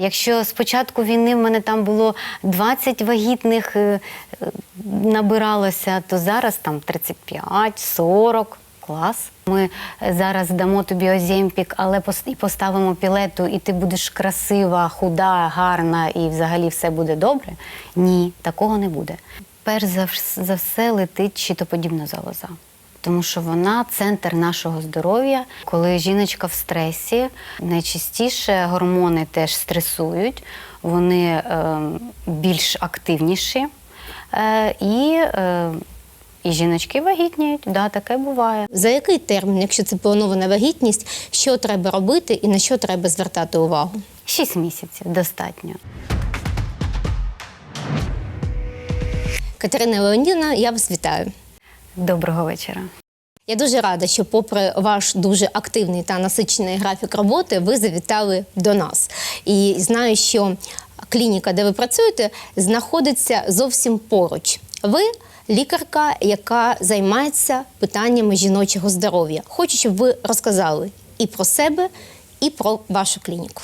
Якщо з початку війни в мене там було 20 вагітних е, е, набиралося, то зараз там 35, 40. Клас. Ми е, зараз дамо тобі оземпік, але і поставимо пілету, і ти будеш красива, худа, гарна, і взагалі все буде добре. Ні, такого не буде. Перш за все летить щитоподібна залоза. Тому що вона центр нашого здоров'я. Коли жіночка в стресі, найчастіше гормони теж стресують, вони е, більш активніші. Е, і, е, і жіночки вагітніють, да, таке буває. За який термін, якщо це планована вагітність, що треба робити і на що треба звертати увагу? Шість місяців достатньо. Катерина Леонідівна, я вас вітаю. Доброго вечора. Я дуже рада, що, попри ваш дуже активний та насичений графік роботи, ви завітали до нас. І знаю, що клініка, де ви працюєте, знаходиться зовсім поруч. Ви лікарка, яка займається питаннями жіночого здоров'я. Хочу, щоб ви розказали і про себе, і про вашу клініку.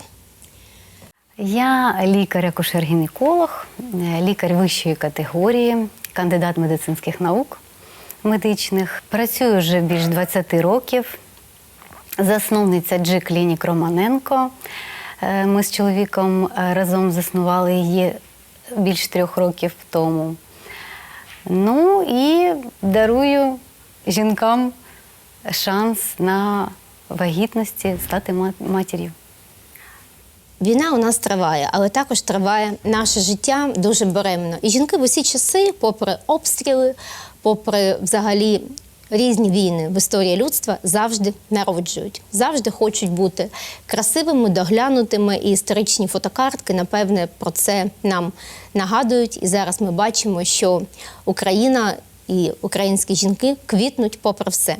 Я лікар-акушер-гінеколог, лікар вищої категорії, кандидат медицинських наук медичних. Працюю вже більш 20 років. Засновниця G Клінік Романенко. Е, Ми з чоловіком е, разом заснували її більш трьох років тому. Ну і дарую жінкам шанс на вагітності стати ма- матір'ю. Війна у нас триває, але також триває наше життя дуже беремно. І жінки в усі часи, попри обстріли, попри взагалі різні війни в історії людства, завжди народжують, завжди хочуть бути красивими, доглянутими. І історичні фотокартки, напевне, про це нам нагадують. І зараз ми бачимо, що Україна. І українські жінки квітнуть попри все.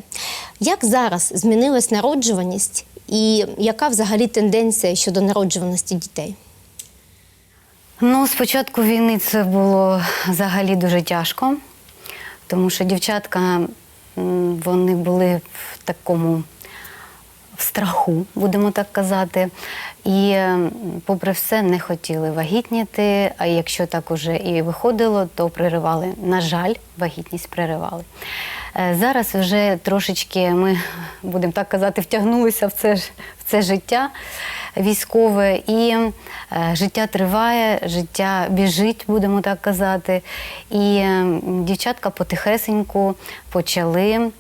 Як зараз змінилась народжуваність, і яка взагалі тенденція щодо народжуваності дітей? Ну, спочатку війни це було взагалі дуже тяжко, тому що дівчатка вони були в такому в страху, будемо так казати. І, попри все, не хотіли вагітніти. А якщо так уже і виходило, то приривали. На жаль, вагітність приривали. Е, Зараз вже трошечки ми, будемо так казати, втягнулися в це, в це життя військове, і е, життя триває, життя біжить, будемо так казати. І дівчатка потихесеньку почали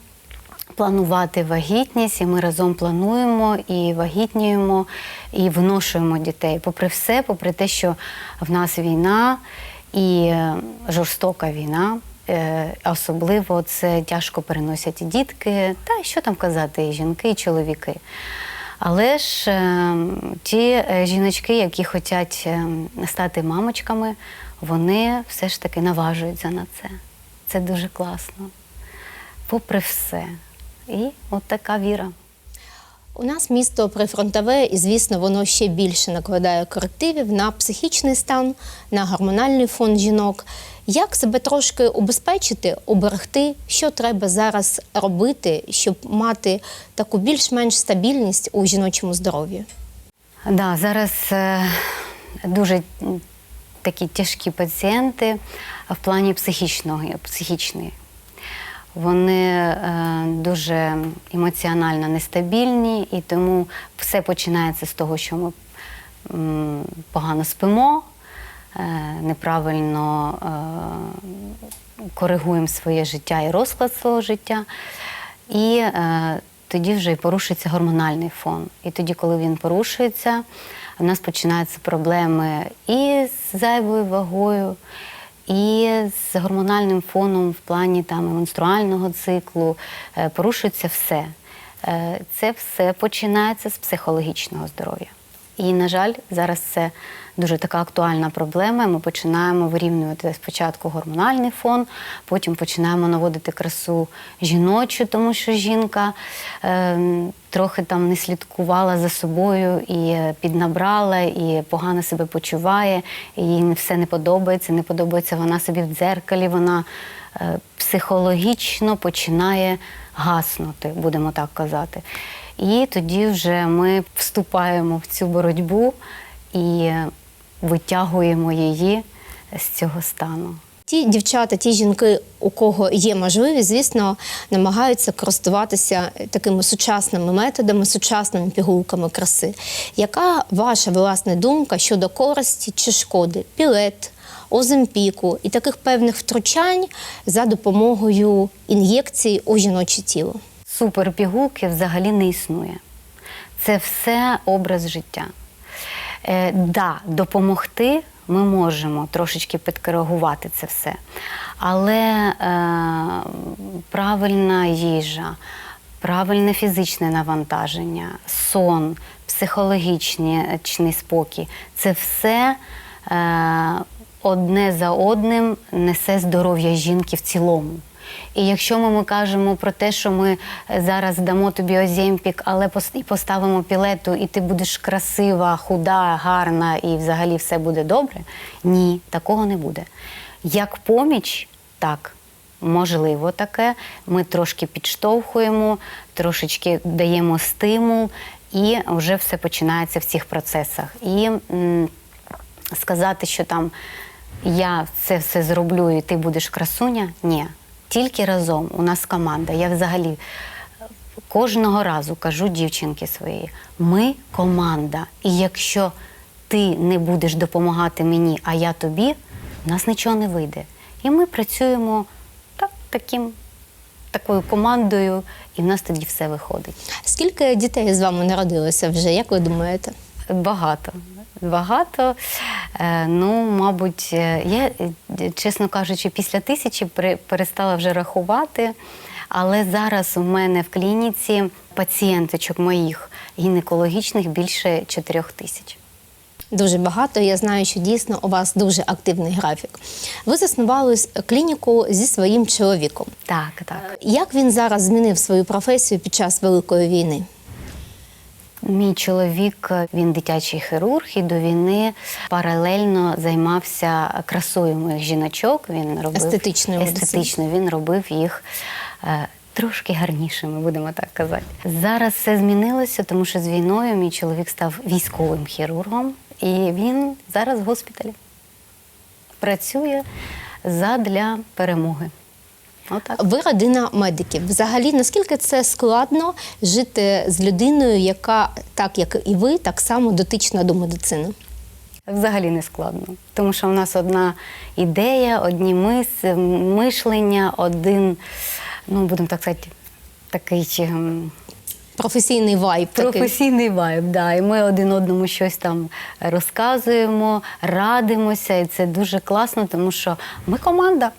планувати вагітність, і ми разом плануємо і вагітніємо, і виношуємо дітей. Попри все, попри те, що в нас війна і е, жорстока війна. е, Особливо це тяжко переносять і дітки, та що там казати, і жінки, і чоловіки. Але ж е, ті жіночки, які хочуть стати мамочками, вони все ж таки наважуються на це. Це дуже класно. Попри все. І от така віра. У нас місто прифронтове, і звісно, воно ще більше накладає корективів на психічний стан, на гормональний фон жінок. Як себе трошки убезпечити, уберегти, що треба зараз робити, щоб мати таку більш-менш стабільність у жіночому здоров'ї? Да, зараз е, дуже такі тяжкі пацієнти в плані психічного, психічної. Вони е, дуже емоціонально нестабільні, і тому все починається з того, що ми погано спимо, е, неправильно е, коригуємо своє життя і розклад свого життя. І тоді вже і порушується гормональний фон. І тоді, коли він порушується, в нас починаються проблеми і з зайвою вагою, і з гормональним фоном в плані там, менструального циклу. Е, порушується все. Е, це все починається з психологічного здоров'я. І, на жаль, зараз це дуже така актуальна проблема. Ми починаємо вирівнювати спочатку гормональний фон, потім починаємо наводити красу жіночу, тому що жінка е, трохи там не слідкувала за собою і е, піднабрала, і погано себе почуває, їй все не подобається, не подобається вона собі в дзеркалі, вона е, психологічно починає гаснути, будемо так казати. І тоді вже ми вступаємо в цю боротьбу і витягуємо її з цього стану. Ті дівчата, ті жінки, у кого є можливість, звісно, намагаються користуватися такими сучасними методами, сучасними пігулками краси. Яка ваша власна думка щодо користі чи шкоди пілет, оземпіку і таких певних втручань за допомогою ін'єкцій у жіноче тіло? Суперпігулки взагалі не існує. Це все образ життя. Е, да, допомогти ми можемо трошечки підкоригувати це все. Але е, правильна їжа, правильне фізичне навантаження, сон, психологічний спокій це все е, одне за одним несе здоров'я жінки в цілому. І якщо ми, ми кажемо про те, що ми зараз дамо тобі оземпік, але поставимо пілету, і ти будеш красива, худа, гарна, і взагалі все буде добре. Ні, такого не буде. Як поміч, так, можливо таке. Ми трошки підштовхуємо, трошечки даємо стимул, і вже все починається в цих процесах. І м, сказати, що там я це все зроблю і ти будеш красуня, ні. Тільки разом у нас команда. Я взагалі е, кожного разу кажу дівчинки своїй: ми команда. І якщо ти не будеш допомагати мені, а я тобі, у нас нічого не вийде. І ми працюємо так, таким, такою командою, і в нас тоді все виходить. Скільки дітей з вами народилося вже? Як ви думаєте? Багато. Багато. Е, ну, мабуть, е, я, е, чесно кажучи, після тисячі перестала вже рахувати. Але зараз у мене в клініці пацієнточок моїх гінекологічних більше 4 тисяч. Дуже багато. Я знаю, що дійсно у вас дуже активний графік. Ви заснували клініку зі своїм чоловіком. Так, так. Як він зараз змінив свою професію під час Великої війни? Мій чоловік він дитячий хірург і до війни паралельно займався красою моїх жіночок. Він робив Естетичною естетично. Він робив їх е, трошки гарнішими, будемо так казати. Зараз все змінилося, тому що з війною мій чоловік став військовим хірургом, і він зараз в госпіталі працює задля перемоги. Отак. Ви родина медиків. Взагалі, наскільки це складно жити з людиною, яка, так як і ви, так само дотична до медицини? Взагалі не складно, тому що в нас одна ідея, одні мис, мишлення, один, ну будемо так сказати, такий ем, Професійний вайб такий. вайб. Да. І ми один одному щось там розказуємо, радимося, і це дуже класно, тому що ми команда.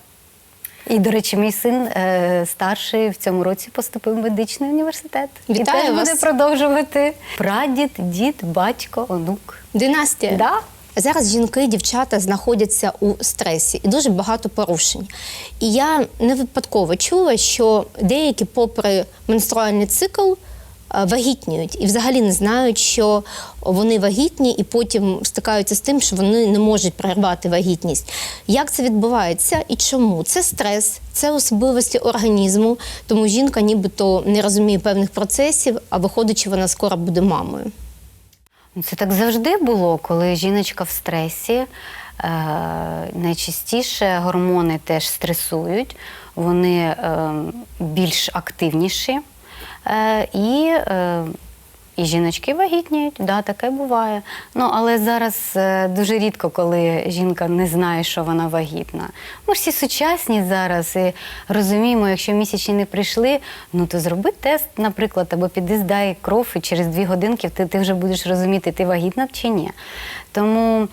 І, до речі, мій син е, старший в цьому році поступив в медичний університет. Вітаю і теж вас. буде продовжувати. Прадід, дід, батько, онук. Династія. Да? Зараз жінки, дівчата знаходяться у стресі і дуже багато порушень. І я не випадково чула, що деякі, попри менструальний цикл, е, вагітніють і взагалі не знають, що вони вагітні, і потім стикаються з тим, що вони не можуть прервати вагітність. Як це відбувається і чому? Це стрес, це особливості організму, тому жінка нібито не розуміє певних процесів, а виходить, вона скоро буде мамою. Це так завжди було, коли жіночка в стресі. Е, найчастіше гормони теж стресують, вони е, більш активніші. Е, і, е, і жіночки вагітніють, да, таке буває. Ну, але зараз е, дуже рідко, коли жінка не знає, що вона вагітна. Ми ж всі сучасні зараз і розуміємо, якщо місячні не прийшли, ну то зроби тест, наприклад, або піди здай кров, і через дві годинки ти, ти вже будеш розуміти, ти вагітна чи ні. Тому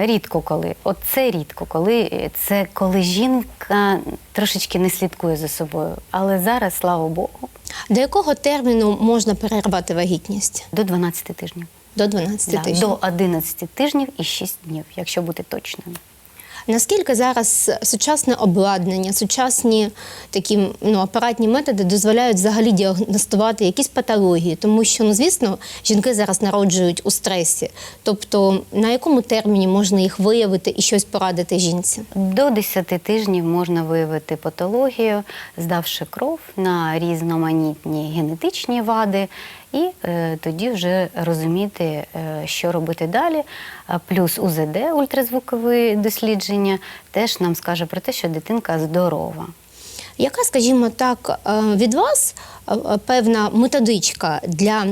рідко коли, от це рідко, коли це коли жінка трошечки не слідкує за собою. Але зараз, слава Богу, До якого терміну можна перервати вагітність? до 12 тижнів. До 12 Да, тижнів. до 11 тижнів і 6 днів, якщо бути точним. Наскільки зараз сучасне обладнання, сучасні такі ну, апаратні методи дозволяють взагалі діагностувати якісь патології, тому що, ну звісно, жінки зараз народжують у стресі. Тобто, на якому терміні можна їх виявити і щось порадити жінці? До 10 тижнів можна виявити патологію, здавши кров на різноманітні генетичні вади і е, тоді вже розуміти, е, що робити далі. Плюс УЗД, ультразвукове дослідження, теж нам скаже про те, що дитинка здорова. Яка, скажімо так, е, від вас певна методичка для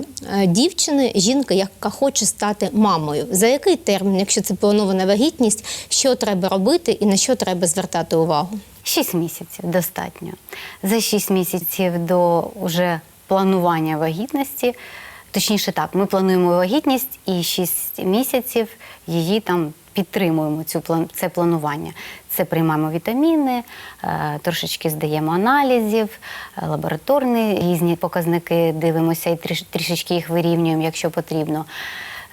дівчини, жінки, яка хоче стати мамою? За який термін, якщо це планована вагітність, що треба робити і на що треба звертати увагу? Шість місяців достатньо. За шість місяців до уже планування вагітності. Точніше так, ми плануємо вагітність і 6 місяців її там підтримуємо цю план- це планування. Це приймаємо вітаміни, е, трошечки здаємо аналізів, е, лабораторні різні показники дивимося і трішечки їх вирівнюємо, якщо потрібно.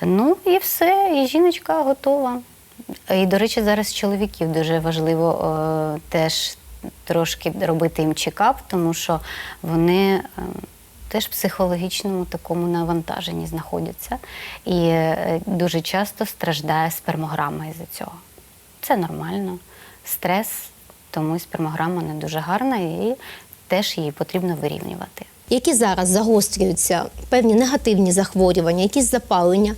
Ну і все, і жіночка готова. І, до речі, зараз чоловіків дуже важливо е, теж трошки робити їм чекап, тому що вони е, теж в психологічному такому навантаженні знаходяться. І е, дуже часто страждає спермограма із-за цього. Це нормально. Стрес, тому спермограма не дуже гарна, і теж її потрібно вирівнювати. Які зараз загострюються певні негативні захворювання, якісь запалення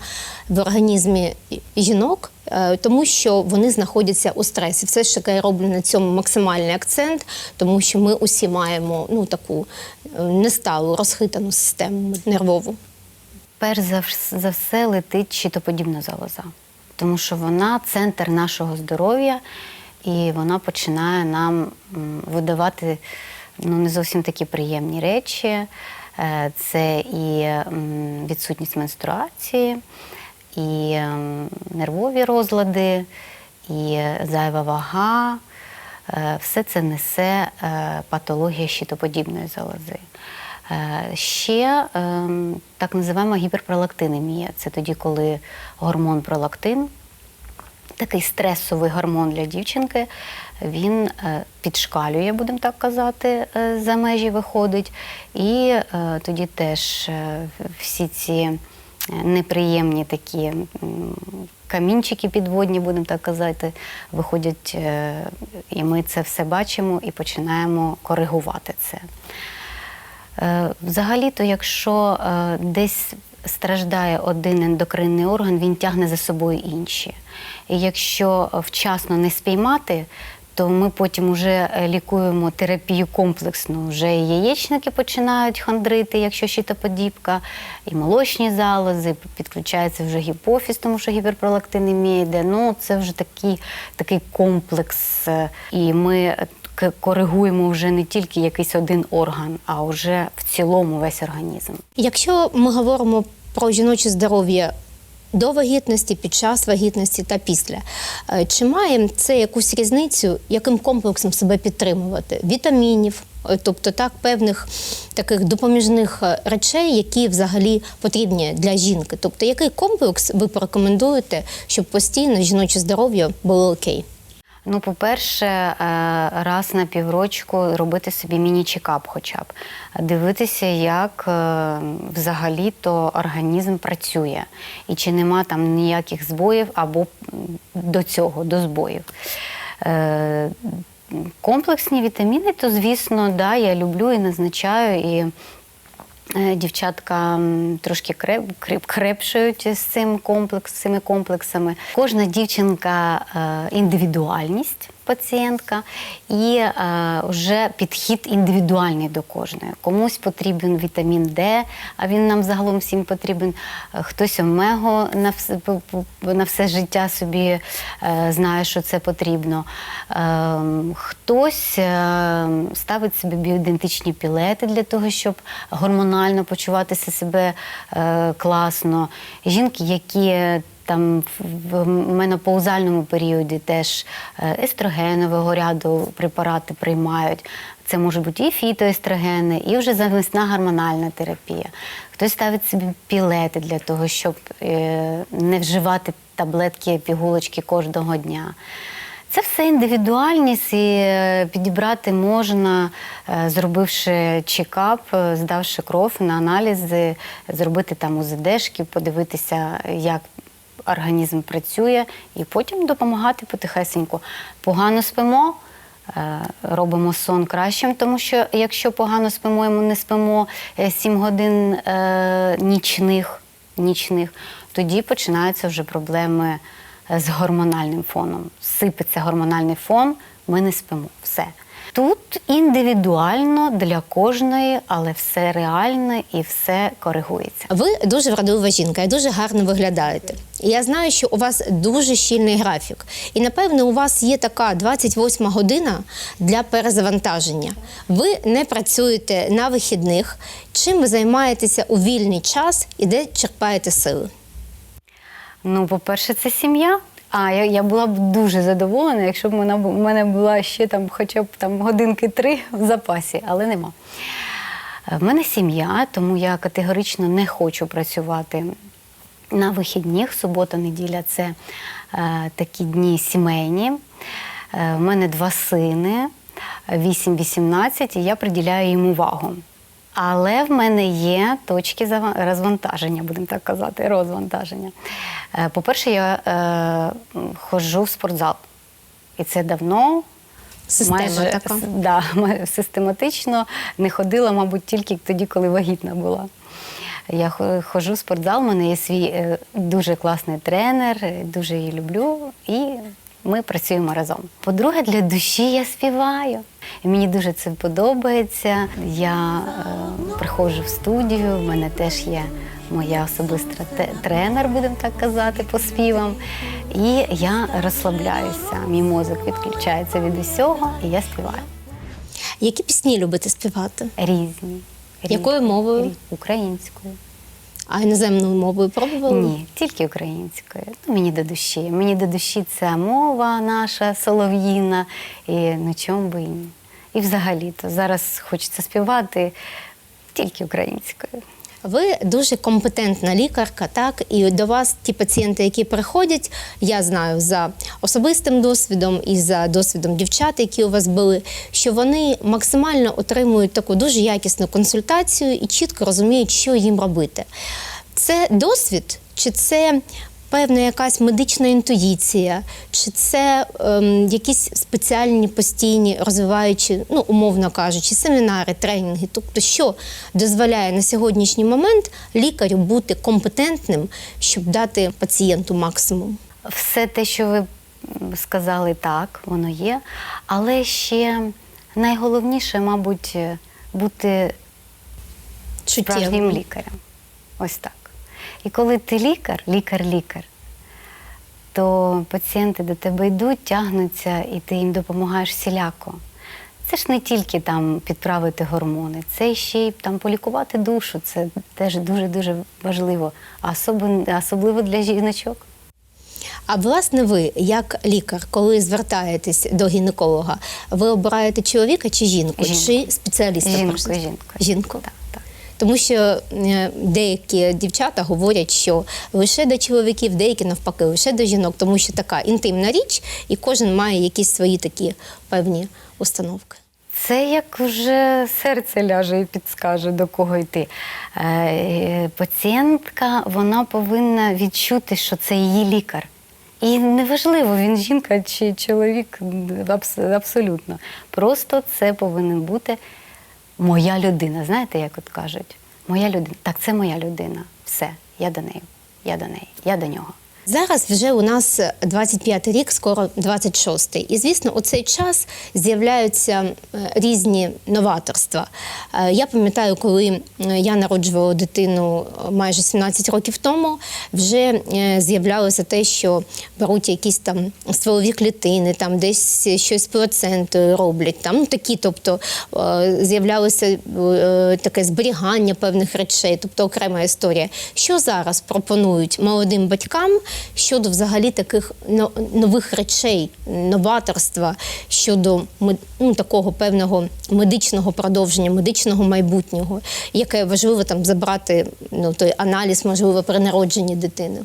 в організмі жінок, е, тому що вони знаходяться у стресі. Все ж таки я роблю на цьому максимальний акцент, тому що ми усі маємо ну таку е, несталу розхитану систему нервову. перш за, за все летить щитоподібна залоза, тому що вона центр нашого здоров'я, і вона починає нам видавати ну, не зовсім такі приємні речі. Е, Це і відсутність менструації, і нервові розлади, і зайва вага. Е, Все це несе е, патологія щитоподібної залози. Ще ем, так називаємо гіперпролактинемія. Це тоді, коли гормон пролактин, такий стресовий гормон для дівчинки, він е, підшкалює, будемо так казати, е, за межі виходить. І е, тоді теж всі ці неприємні такі камінчики підводні, будемо так казати, виходять, і ми це все бачимо і починаємо коригувати це. Взагалі-то, якщо десь страждає один ендокринний орган, він тягне за собою інші. І якщо вчасно не спіймати, то ми потім вже е, лікуємо терапію комплексну. Вже і яєчники починають хандрити, якщо щитоподібка, і молочні залози, підключається вже гіпофіз, тому що гіперпролактинемія йде. Ну, це вже такий, такий комплекс. е, І ми коригуємо вже не тільки якийсь один орган, а вже в цілому весь організм. Якщо ми говоримо про жіноче здоров'я до вагітності, під час вагітності та після, е, чи має це якусь різницю, яким комплексом себе підтримувати? Вітамінів, е, тобто так, певних таких допоміжних е, речей, які взагалі потрібні для жінки. Тобто, який комплекс ви порекомендуєте, щоб постійно жіноче здоров'я було окей? Ну, по-перше, е, раз на піврочку робити собі міні-чекап хоча б. Дивитися, як е, взагалі-то організм працює. І чи нема там ніяких збоїв або до цього, до збоїв. Е, Комплексні вітаміни, то звісно, да, я люблю і назначаю. І Дівчатка трошки креп, креп, крепшають з цим комплекс, цими комплексами. Кожна дівчинка е, індивідуальність пацієнтка і е, вже підхід індивідуальний до кожної. Комусь потрібен вітамін Д, а він нам загалом всім потрібен. Е, Хтось омего на все, на все життя собі е, знає, що це потрібно. Е, Хтось е, ставить собі біоідентичні пілети для того, щоб гормонально почуватися себе е, класно. Жінки, які там в менопаузальному періоді теж е, естрогенового ряду препарати приймають. Це можуть бути і фітоестрогени, і вже замісна гормональна терапія. Хтось ставить собі пілети для того, щоб е, не вживати таблетки, пігулочки кожного дня. Це все індивідуальність і е, підібрати можна, зробивши чекап, здавши кров на аналізи, зробити там УЗДшки, подивитися, як організм працює, і потім допомагати потихесеньку. Погано спимо, е, робимо сон кращим, тому що якщо погано спимо, і ми не спимо 7 годин е, нічних, нічних, тоді починаються вже проблеми е, з гормональним фоном. Сипеться гормональний фон, ми не спимо. Все. Тут індивідуально для кожної, але все реально і все коригується. Ви дуже вродлива жінка і дуже гарно виглядаєте. І я знаю, що у вас дуже щільний графік. І напевно у вас є така 28 година для перезавантаження. Ви не працюєте на вихідних. Чим ви займаєтеся у вільний час і де черпаєте сили? Ну, по-перше, це сім'я. А я, я була б дуже задоволена, якщо б вона в мене була ще там, хоча б там годинки три в запасі, але нема. Е, В мене сім'я, тому я категорично не хочу працювати на вихідних. Субота, неділя це е, такі дні сімейні. Е, в мене два сини, 8-18, і я приділяю їм увагу. Але в мене є точки розвантаження, будемо так казати, розвантаження. Е, По-перше, я е, ходжу в спортзал. І це давно. Система майже, така. Да, ма- систематично не ходила, мабуть, тільки тоді, коли вагітна була. Я хо- ходжу в спортзал, у мене є свій е, дуже класний тренер, дуже її люблю, і ми працюємо разом. По-друге, для душі я співаю. І мені дуже це подобається. Я е, приходжу в студію, в мене теж є моя особиста тренер, будемо так казати, по співам. І я розслабляюся. Мій мозок відключається від усього, і я співаю. Які пісні любите співати? Різні. Різні. Якою мовою? Різні. Українською. А іноземною мовою пробували? Ні, тільки українською. Ну, мені до душі. Мені до душі ця мова наша солов'їна, і ну чому би і ні. І взагалі-то зараз хочеться співати тільки українською. Ви дуже компетентна лікарка, так і до вас ті пацієнти, які приходять, я знаю за особистим досвідом і за досвідом дівчат, які у вас були, що вони максимально отримують таку дуже якісну консультацію і чітко розуміють, що їм робити. Це досвід, чи це певна якась медична інтуїція, чи це ем, якісь спеціальні постійні розвиваючі, ну умовно кажучи, семінари, тренінги. Тобто, що дозволяє на сьогоднішній момент лікарю бути компетентним, щоб дати пацієнту максимум. Все те, що ви сказали, так, воно є. Але ще найголовніше, мабуть, бути справжнім лікарем. Ось так. І коли ти лікар, лікар-лікар, то пацієнти до тебе йдуть, тягнуться, і ти їм допомагаєш всіляко. Це ж не тільки там підправити гормони, це ще й там полікувати душу. Це теж дуже-дуже важливо, особливо, для жіночок. А власне, ви, як лікар, коли звертаєтесь до гінеколога, ви обираєте чоловіка чи жінку, Жінку. чи спеціаліста? Жінку, жінку. Жінку. Так. Тому що е, деякі дівчата говорять, що лише до чоловіків, деякі навпаки, лише до жінок, тому що така інтимна річ, і кожен має якісь свої такі певні установки. Це як вже серце ляже і підскаже, до кого йти. Е, Пацієнтка вона повинна відчути, що це її лікар. І неважливо, він жінка чи чоловік, абсолютно. Просто це повинен бути моя людина. Знаєте, як от кажуть? Моя людина. Так, це моя людина. Все, я до неї, я до неї, я до нього. Зараз вже у нас 25 рік, скоро 26-й. І звісно, у цей час з'являються е, різні новаторства. Е, Я пам'ятаю, коли е, я народжувала дитину е, майже 17 років тому, вже е, з'являлося те, що беруть якісь там стволові клітини, там десь щось плацентою роблять. Там такі, тобто е, з'являлося е, таке зберігання певних речей, тобто окрема історія. Що зараз пропонують молодим батькам щодо взагалі таких нових речей, новаторства щодо ну, такого певного медичного продовження, медичного майбутнього, яке важливо там забрати ну, той аналіз, можливо, при народженні дитини?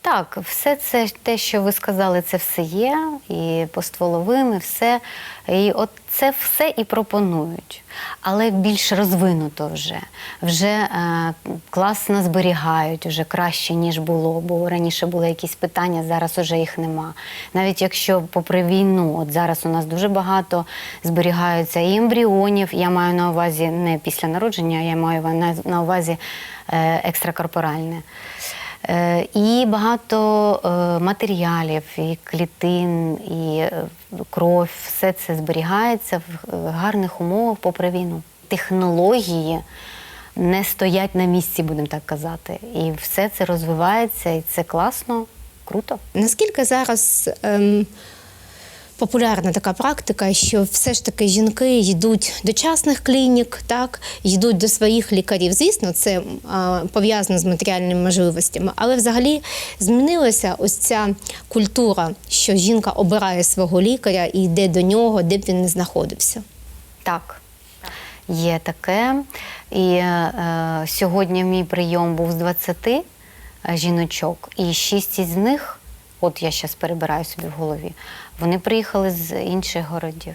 Так, все це те, що ви сказали, це все є, і по стволовим, і все. І от це все і пропонують. Але більш розвинуто вже. Вже е, класно зберігають, вже краще, ніж було, бо раніше були якісь питання, зараз уже їх нема. Навіть якщо попри війну, от зараз у нас дуже багато зберігаються і ембріонів, я маю на увазі не після народження, я маю на, на увазі е, екстракорпоральне. Е, І багато е, матеріалів, і клітин, і е, кров, все це зберігається в гарних умовах попри війну. Технології не стоять на місці, будемо так казати. І все це розвивається, і це класно, круто. Наскільки зараз ем, популярна така практика, що все ж таки жінки йдуть до частних клінік, так, йдуть до своїх лікарів. Звісно, це пов'язано з матеріальними можливостями, але взагалі змінилася ось ця культура, що жінка обирає свого лікаря і йде до нього, де б він не знаходився. Так, є таке. І е, сьогодні мій прийом був з 20 е, жіночок, і 6 із них, от я зараз перебираю собі в голові, вони приїхали з інших городів.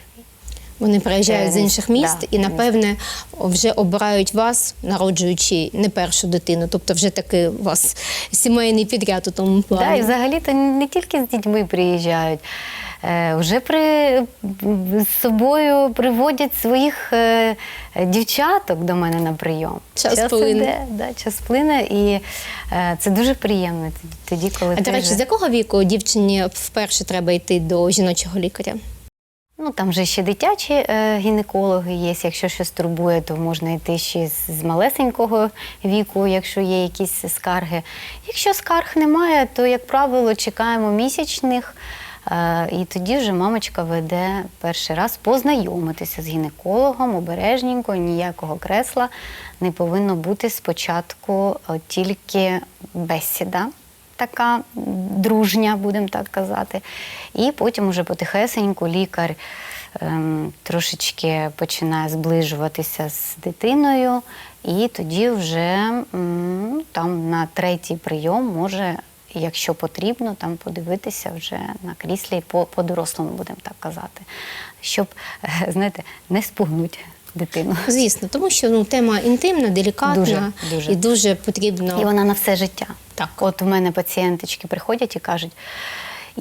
Вони приїжджають з Е, інших міст да, і, напевне, вже обирають вас, народжуючи не першу дитину. Тобто, вже таки у вас сімейний підряд у тому плані. Да, і взагалі-то не тільки з дітьми приїжджають. Е, вже при, з собою приводять своїх е, дівчаток до мене на прийом. Час плине. іде, да, час плине, і е, це дуже приємно тоді, коли А до речі, вже- з якого віку дівчині вперше треба йти до жіночого лікаря? Ну там же ще дитячі е, гінекологи є. Якщо щось турбує, то можна йти ще з, з малесенького віку, якщо є якісь скарги. Якщо скарг немає, то, як правило, чекаємо місячних. Е, і тоді вже мамочка веде перший раз познайомитися з гінекологом, обережненько, ніякого кресла не повинно бути спочатку е, тільки бесіда така дружня, будемо так казати. І потім уже потихесеньку лікар ем, трошечки починає зближуватися з дитиною, і тоді вже м, там на третій прийом може, якщо потрібно, там подивитися вже на кріслі по, по-дорослому, будемо так казати, щоб, е, знаєте, не спугнути дитину. Звісно, тому що ну, тема інтимна, делікатна Дуже, дуже. і дуже потрібно. І вона на все життя. Так. От у мене пацієнточки приходять і кажуть: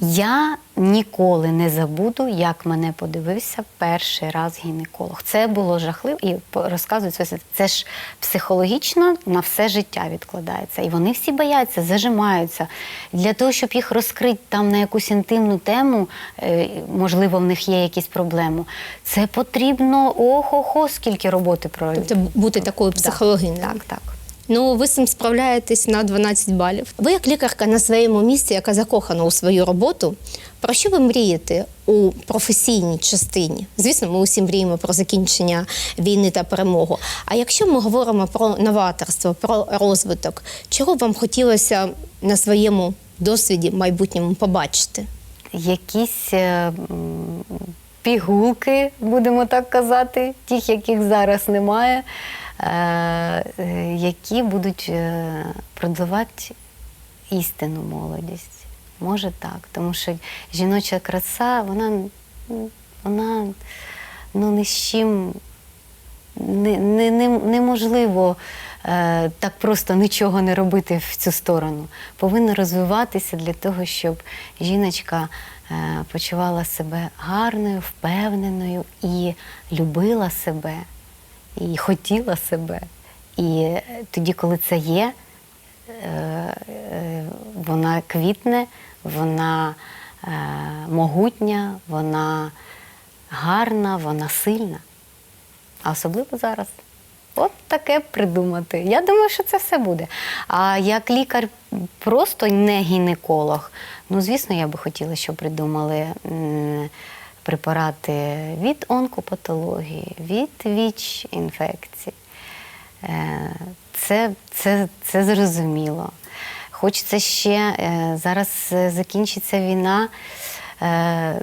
я ніколи не забуду, як мене подивився перший раз гінеколог. Це було жахливо і розказують це. Це ж психологічно на все життя відкладається. І вони всі бояться, зажимаються. Для того, щоб їх розкрити там на якусь інтимну тему, е, можливо, в них є якісь проблеми. Це потрібно охо-хо, скільки роботи про Тобто бути такою психологиною. Так, так. Ну, ви цим справляєтесь на 12 балів. Ви, як лікарка на своєму місці, яка закохана у свою роботу, про що ви мрієте у професійній частині? Звісно, ми усі мріємо про закінчення війни та перемогу. А якщо ми говоримо про новаторство, про розвиток, чого б вам хотілося на своєму досвіді майбутньому побачити? якісь е, пігулки, будемо так казати, тих, яких зараз немає, які будуть е, продавати істинну молодість. Може так, тому що жіноча краса, вона, вона ну, ні з чим не, не, не, неможливо е, так просто нічого не робити в цю сторону. Повинна розвиватися для того, щоб жіночка е, почувала себе гарною, впевненою і любила себе, і хотіла себе. І е, тоді, коли це є, е, е, вона квітне, вона могутня, вона гарна, вона сильна. А особливо зараз. От таке придумати. Я думаю, що це все буде. А як лікар, просто не гінеколог, ну, звісно, я би хотіла, щоб придумали препарати від онкопатології, від віч інфекцій. Е, Це, це, це зрозуміло. Хочеться ще е, зараз е, закінчиться війна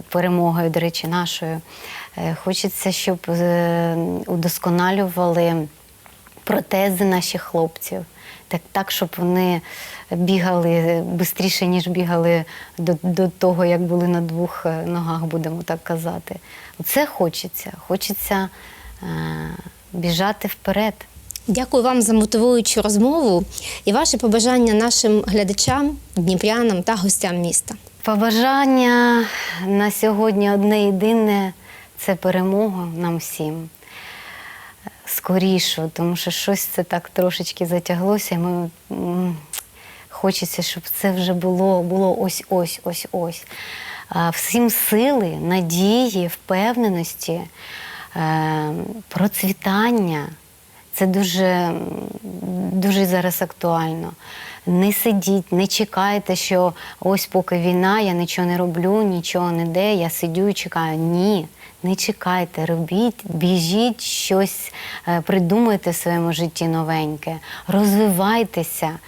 перемогою, до речі, нашою. Хочеться, щоб удосконалювали протези наших хлопців. Так, так, щоб вони бігали швидше, ніж бігали до, до того, як були на двох е, ногах, будемо так казати. Це хочеться. Хочеться е, біжати вперед. Дякую вам за мотивуючу розмову і ваше побажання нашим глядачам, дніпрянам та гостям міста. Побажання на сьогодні одне єдине це перемога нам всім. Скоріше, тому що щось це так трошечки затяглося. і Ми, хочеться, щоб це вже було, було ось ось, ось ось. Всім сили, надії, впевненості, е, процвітання. Це дуже, дуже зараз актуально. Не сидіть, не чекайте, що ось поки війна, я нічого не роблю, нічого не де, я сидю і чекаю. Ні, не чекайте, робіть, біжіть щось, е, придумайте в своєму житті новеньке, розвивайтеся,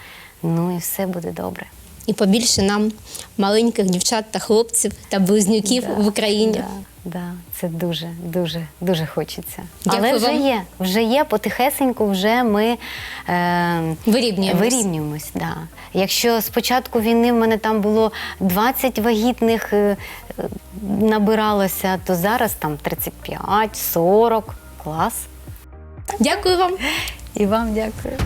ну і все буде добре. І побільше нам маленьких дівчат та хлопців та близнюків в Україні. Да, да, це дуже, дуже, дуже хочеться. Дякую Але вже вам. є, вже є, потихесеньку вже ми е, Вирівнюємось. вирівнюємось. Да. Якщо з початку війни в мене там було 20 вагітних е, е, набиралося, то зараз там 35, 40. Клас. Дякую вам. І вам дякую.